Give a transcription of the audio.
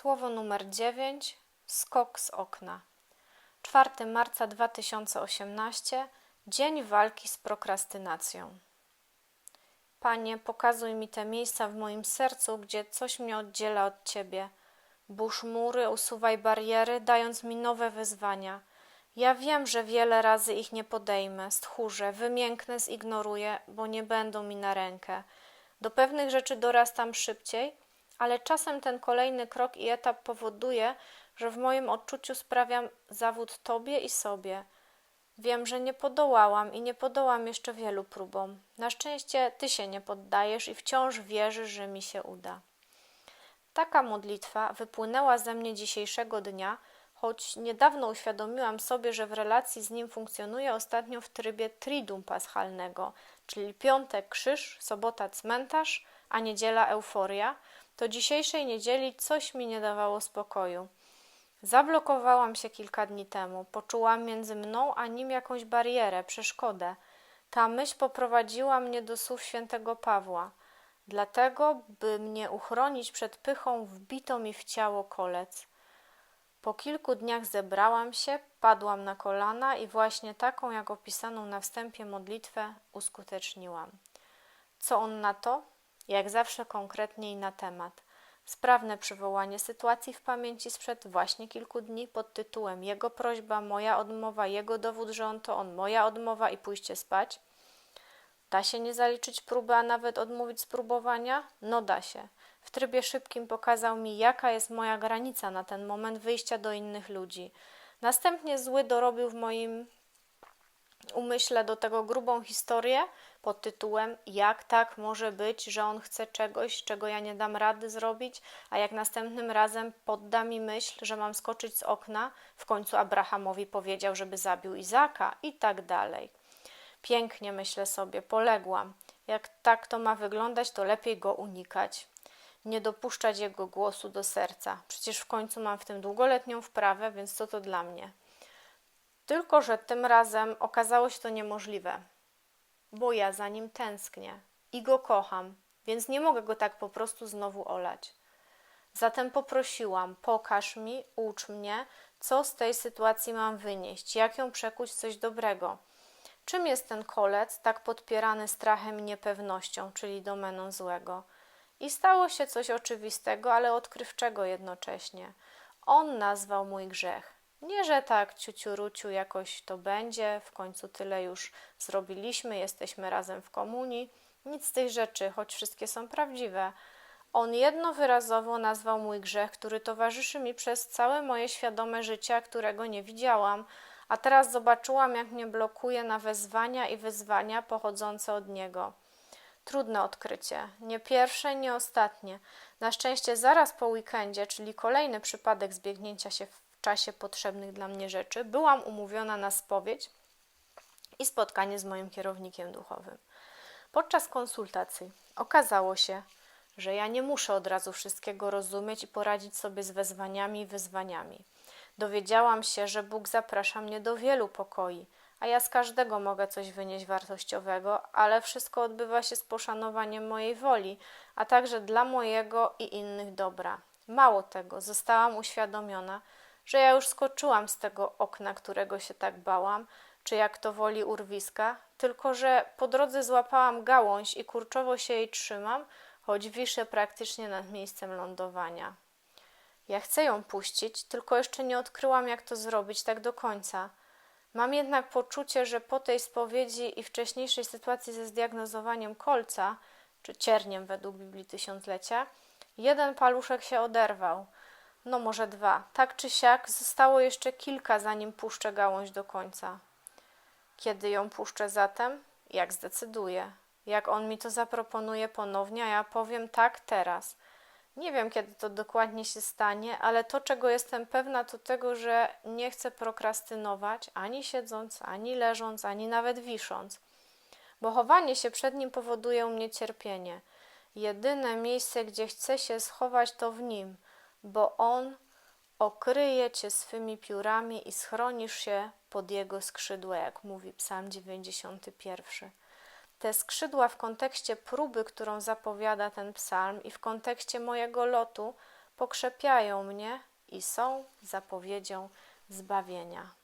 Słowo numer 9. Skok z okna. 4 marca 2018. Dzień walki z prokrastynacją. Panie, pokazuj mi te miejsca w moim sercu, gdzie coś mnie oddziela od Ciebie. Burz mury, usuwaj bariery, dając mi nowe wyzwania. Ja wiem, że wiele razy ich nie podejmę, stchórzę, wymięknę, zignoruję, bo nie będą mi na rękę. Do pewnych rzeczy dorastam szybciej, ale czasem ten kolejny krok i etap powoduje, że w moim odczuciu sprawiam zawód Tobie i sobie. Wiem, że nie podołałam i nie podołam jeszcze wielu próbom. Na szczęście Ty się nie poddajesz i wciąż wierzysz, że mi się uda. Taka modlitwa wypłynęła ze mnie dzisiejszego dnia, choć niedawno uświadomiłam sobie, że w relacji z nim funkcjonuję ostatnio w trybie tridum paschalnego, czyli piątek krzyż, sobota cmentarz, a niedziela euforia, to dzisiejszej niedzieli coś mi nie dawało spokoju. Zablokowałam się kilka dni temu, poczułam między mną a nim jakąś barierę, przeszkodę. Ta myśl poprowadziła mnie do słów świętego Pawła. Dlatego, by mnie uchronić przed pychą, wbito mi w ciało kolec. Po kilku dniach zebrałam się, padłam na kolana i właśnie taką, jak opisaną na wstępie modlitwę, uskuteczniłam. Co on na to? Jak zawsze konkretniej na temat. Sprawne przywołanie sytuacji w pamięci sprzed właśnie kilku dni pod tytułem Jego prośba, moja odmowa, jego dowód, że on to on, moja odmowa i pójście spać. Da się nie zaliczyć próby, a nawet odmówić spróbowania? No da się. W trybie szybkim pokazał mi, jaka jest moja granica na ten moment wyjścia do innych ludzi. Następnie zły dorobił w moim umyśle do tego grubą historię pod tytułem Jak tak może być, że on chce czegoś, czego ja nie dam rady zrobić, a jak następnym razem podda mi myśl, że mam skoczyć z okna, w końcu Abrahamowi powiedział, żeby zabił Izaka i tak dalej. Pięknie myślę sobie, poległam. Jak tak to ma wyglądać, to lepiej go unikać. Nie dopuszczać jego głosu do serca. Przecież w końcu mam w tym długoletnią wprawę, więc co to dla mnie? Tylko, że tym razem okazało się to niemożliwe, bo ja za nim tęsknię i go kocham, więc nie mogę go tak po prostu znowu olać. Zatem poprosiłam: pokaż mi, ucz mnie, co z tej sytuacji mam wynieść, jak ją przekuć w coś dobrego. Czym jest ten kolec, tak podpierany strachem i niepewnością, czyli domeną złego? I stało się coś oczywistego, ale odkrywczego jednocześnie. On nazwał mój grzech. Nie, że tak ciuciuruciu jakoś to będzie, w końcu tyle już zrobiliśmy, jesteśmy razem w komunii. Nic z tych rzeczy, choć wszystkie są prawdziwe. On jednowyrazowo nazwał mój grzech, który towarzyszy mi przez całe moje świadome życie, którego nie widziałam, a teraz zobaczyłam, jak mnie blokuje na wezwania i wyzwania pochodzące od niego. Trudne odkrycie. Nie pierwsze, nie ostatnie. Na szczęście zaraz po weekendzie, czyli kolejny przypadek zbiegnięcia się w czasie potrzebnych dla mnie rzeczy, byłam umówiona na spowiedź i spotkanie z moim kierownikiem duchowym. Podczas konsultacji okazało się, że ja nie muszę od razu wszystkiego rozumieć i poradzić sobie z wezwaniami i wyzwaniami. Dowiedziałam się, że Bóg zaprasza mnie do wielu pokoi, a ja z każdego mogę coś wynieść wartościowego, ale wszystko odbywa się z poszanowaniem mojej woli, a także dla mojego i innych dobra. Mało tego, zostałam uświadomiona, że ja już skoczyłam z tego okna, którego się tak bałam, czy jak to woli urwiska, tylko że po drodze złapałam gałąź i kurczowo się jej trzymam, choć wiszę praktycznie nad miejscem lądowania. Ja chcę ją puścić, tylko jeszcze nie odkryłam, jak to zrobić tak do końca. Mam jednak poczucie, że po tej spowiedzi i wcześniejszej sytuacji ze zdiagnozowaniem kolca, czy cierniem według Biblii Tysiąclecia, jeden paluszek się oderwał. No może dwa. Tak czy siak zostało jeszcze kilka, zanim puszczę gałąź do końca. Kiedy ją puszczę zatem? Jak zdecyduję. Jak on mi to zaproponuje ponownie, a ja powiem tak teraz. Nie wiem, kiedy to dokładnie się stanie, ale to, czego jestem pewna, to tego, że nie chcę prokrastynować ani siedząc, ani leżąc, ani nawet wisząc. Bo chowanie się przed nim powoduje u mnie cierpienie. Jedyne miejsce, gdzie chcę się schować, to w nim, bo on okryje cię swymi piórami i schronisz się pod jego skrzydła, jak mówi Psalm 91 te skrzydła w kontekście próby, którą zapowiada ten psalm i w kontekście mojego lotu pokrzepiają mnie i są zapowiedzią zbawienia.